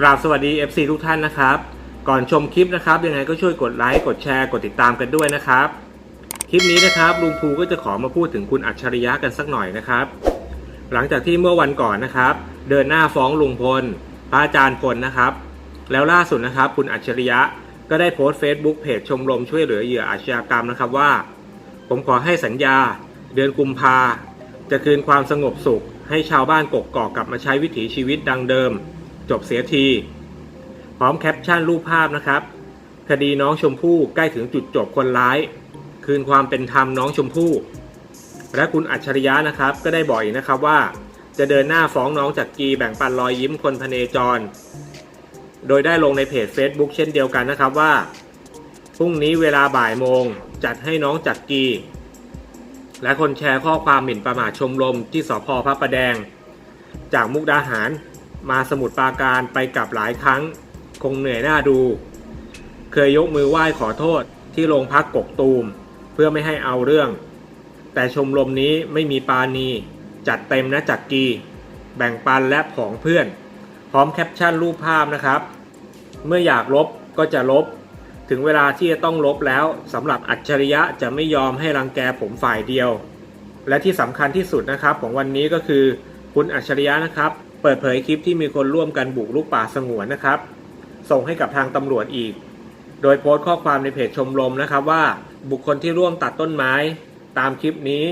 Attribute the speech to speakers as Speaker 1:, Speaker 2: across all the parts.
Speaker 1: กราบสวัสดี FC ทุกท่านนะครับ ก่อนชมคลิปนะครับ ยังไงก็ช่วยกดไลค์กดแชร์กดติดตามกันด้วยนะครับ คลิปนี้นะครับลุงภูก็จะขอมาพูดถึงคุณอัจฉริยะกันสักหน่อยนะครับ หลังจากที่เมื่อวันก่อนนะครับ เดินหน้าฟ้องลุงพลพระอาจารย์พลนะครับ แล้วล่าสุดนะครับ คุณอัจฉริยะก็ได้โพสต์เฟซบุ๊กเพจชมรมช่วยเหลือเหยื่ออาชญากรรมนะครับว่า ผมขอให้สัญญา เดือนกุมภาจะคืนความสงบสุข ให้ชาวบ้านกกอกกลับมาใช้วิถีชีวิตดังเดิม จบเสียที พร้อมแคปชั่นรูปภาพนะครับ คดีน้องชมพู่ใกล้ถึงจุดจบคนร้าย คืนความเป็นธรรมน้องชมพู่ และคุณอัจฉริยะนะครับ ก็ได้บอกอีกนะครับว่า จะเดินหน้าฟ้องน้องจากกีแบ่งปันรอยยิ้มคนพเนจร โดยได้ลงในเพจ Facebook เช่นเดียวกันนะครับว่าพรุ่งนี้เวลาบ่ายโมงจัดให้น้องจักกีและคนแชร์ข้อความหมิ่นประมาทชมรมที่สพพระประแดง จากมุกดาหาร มาสมุทรปราการไปกลับหลายครั้ง คงเหนื่อยหน้าดู เคยยกมือไหว้ขอโทษที่โรงพักกกตูม เพื่อไม่ให้เอาเรื่อง แต่ชมรมนี้ไม่มีปาณีจัดเต็มนะจักกีแบ่งปันและผองเพื่อน พร้อมแคปชั่นรูปภาพนะครับ เมื่ออยากลบก็จะลบ ถึงเวลาที่จะต้องลบแล้วสำหรับอัจฉริยะจะไม่ยอมให้รังแกผมฝ่ายเดียว และที่สำคัญที่สุดนะครับของวันนี้ก็คือ คุณอัจฉริยะนะครับ เปิดเผยคลิปที่มีคนร่วมกันบุกรุกป่าสงวนนะครับ ส่งให้กับทางตำรวจอีก โดยโพสต์ข้อความในเพจชมรมนะครับว่าบุคคลที่ร่วมตัดต้นไม้ ตามคลิปนี้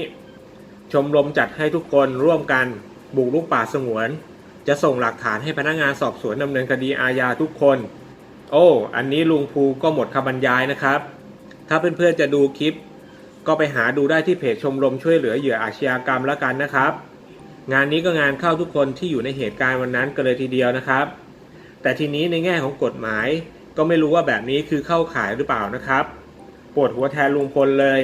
Speaker 1: ชมรมจัดให้ทุกคนร่วมกันบุกรุกป่าสงวน จะส่งหลักฐานให้พนักงานสอบสวนดำเนินคดีอาญาทุกคน โอ้ อันนี้ลุงภูก็หมดคำบรรยายนะครับ ถ้าเพื่อนๆจะดูคลิป ก็ไปหาดูได้ที่เพจชมรมช่วยเหลือเหยื่ออาชญากรรมแล้วกันนะครับ งานนี้ก็งานเข้าทุกคนที่อยู่ในเหตุการณ์วันนั้นกันเลยทีเดียวนะครับ แต่ทีนี้ในแง่ของกฎหมายก็ไม่รู้ว่าแบบนี้คือเข้าข่ายหรือเปล่านะครับปวดหัวแทนลุงพลเลย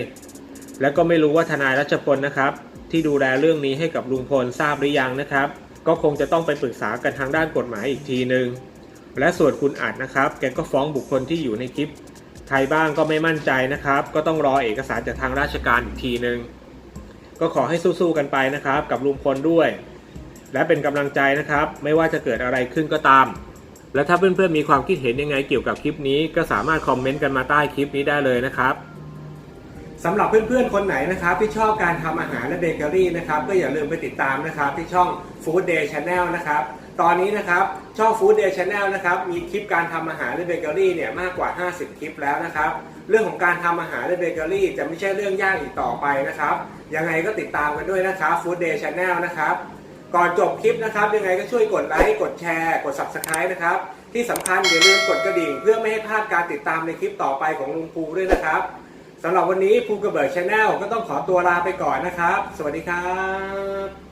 Speaker 1: และก็ไม่รู้ว่าทนายรัชพลนะครับ ที่ดูแลเรื่องนี้ให้กับลุงพลทราบหรือยังนะครับ ก็คงจะต้องไปปรึกษากันทางด้านกฎหมายอีกทีหนึ่งและส่วนคุณอัดนะครับ แกก็ฟ้องบุคคลที่อยู่ในคลิป ใครบ้างก็ไม่มั่นใจนะครับ ก็ต้องรอเอกสารจากทางราชการอีกทีหนึ่ง ก็ขอให้สู้ๆกันไปนะครับ กับลุงพลด้วย และเป็นกำลังใจนะครับ ไม่ว่าจะเกิดอะไรขึ้นก็ตาม และถ้าเพื่อนๆมีความคิดเห็นยังไงเกี่ยวกับคลิปนี้ ก็สามารถคอมเมนต์กันมาใต้คลิปนี้ได้เลยนะครับสำหรับเพื่อนๆ คนไหนนะครับที่ชอบการทำอาหารและเบเกอรี่นะครับก็อย่าลืมไปติดตามนะครับที่ช่อง Food Day Channel นะครับ ตอนนี้นะครับช่อง Food Day Channel นะครับมีคลิปการทำอาหารและเบเกอรี่เนี่ยมากกว่า 50 คลิปแล้วนะครับ เรื่องของการทำอาหารและเบเกอรี่จะไม่ใช่เรื่องยากอีกต่อไปนะครับยังไงก็ติดตามกันด้วยนะครับ Food Day Channel นะครับก่อนจบคลิปนะครับ ยังไงก็ช่วยกดไลค์กดแชร์กด Subscribe นะครับ ที่สำคัญอย่าลืมกดกระดิ่ง เพื่อไม่ให้พลาดการติดตามในคลิปต่อไปของลุงภูด้วยนะครับสำหรับวันนี้ภูกระเบิดชาแนลก็ต้องขอตัวลาไปก่อนนะครับ สวัสดีครับ